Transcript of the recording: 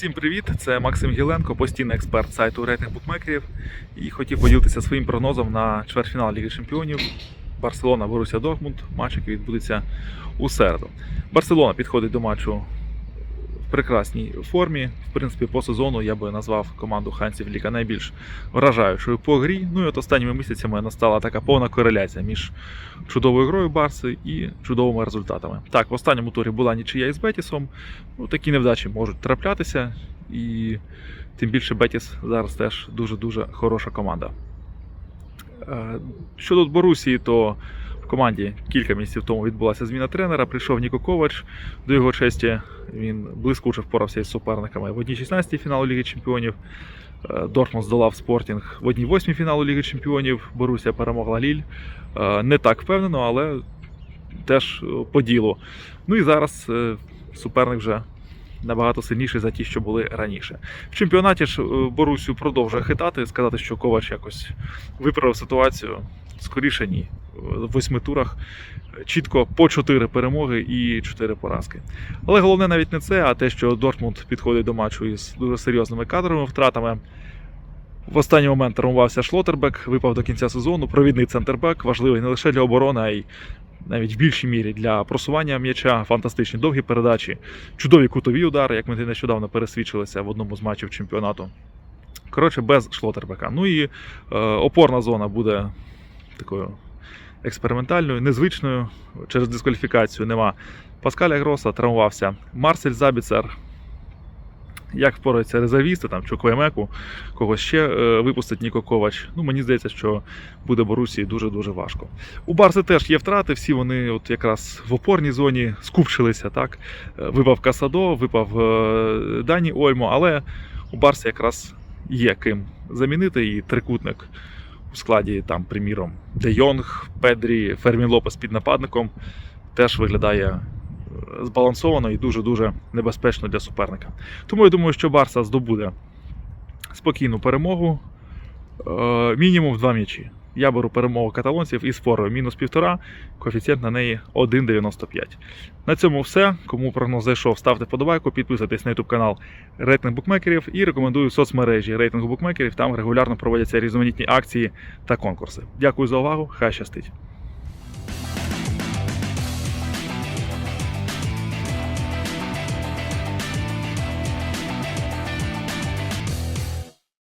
Всім привіт! Це Максим Гіленко, постійний експерт сайту рейтинг букмекерів. І хотів поділитися своїм прогнозом на чвертьфінал Ліги Чемпіонів. Барселона Боруся Дортмунд, матч, який відбудеться у середу. Барселона підходить до матчу прекрасній формі. В принципі, по сезону я би назвав команду Хансів Ліка найбільш вражаючою по грі. Ну і от останніми місяцями настала така повна кореляція між чудовою грою Барси і чудовими результатами. Так, в останньому турі була нічия із Бетісом. Ну, такі невдачі можуть траплятися, і тим більше Бетіс зараз теж дуже-дуже хороша команда. Е, Щодо Борусії, то команді кілька місяців тому відбулася зміна тренера. Прийшов Ніко Ковач. До його честі він блискуче впорався із суперниками в одній 16 фіналу Ліги Чемпіонів. Е, Дортмунд здолав Спортінг в одній 8 фіналу Ліги Чемпіонів. Борусія перемогла Ліль. Е, Не так впевнено, але теж е, по ділу. Ну і зараз суперник вже набагато сильніший за ті, що були раніше. В чемпіонаті ж Борусю продовжує хитати, сказати, що Ковач якось виправив ситуацію. Скоріше ні. В восьми турах чітко по чотири перемоги і чотири поразки. Але головне навіть не це, а те, що Дортмунд підходить до матчу із дуже серйозними кадровими втратами. В останній момент травмувався Шлотербек, випав до кінця сезону. Провідний центрбек, важливий не лише для оборони, а й навіть в більшій мірі для просування м'яча, фантастичні довгі передачі, чудові кутові удари, як ми нещодавно пересвідчилися в одному з матчів чемпіонату. Коротше, без Шлотербека. Ну і е, опорна зона буде такою експериментальною, незвичною. Через дискваліфікацію нема Паскаля Гроса, травмувався Марсель Забіцер. Як впораються резервісти, там Чуквемеку, когось ще е, випустить Ніко Ковач. Ну, мені здається, що буде Борусії дуже-дуже важко. У Барси теж є втрати, всі вони от якраз в опорній зоні скупчилися. Так? Е, Випав Касадо, випав е, Дані Ольмо, але у Барси якраз є ким замінити і трикутник у складі, там, приміром, Де Йонг, Педрі, Фермін Лопес під нападником теж виглядає е, збалансовано і дуже-дуже небезпечно для суперника. Тому я думаю, що Барса здобуде спокійну перемогу. Е, Мінімум в два м'ячі. Я беру перемогу каталонців із форою мінус півтора, коефіцієнт на неї 1,95. На цьому все. Кому прогноз зайшов, ставте подобайку, підписуйтесь на YouTube канал Рейтинг букмекерів і рекомендую соцмережі рейтингу букмекерів. Там регулярно проводяться різноманітні акції та конкурси. Дякую за увагу, хай щастить!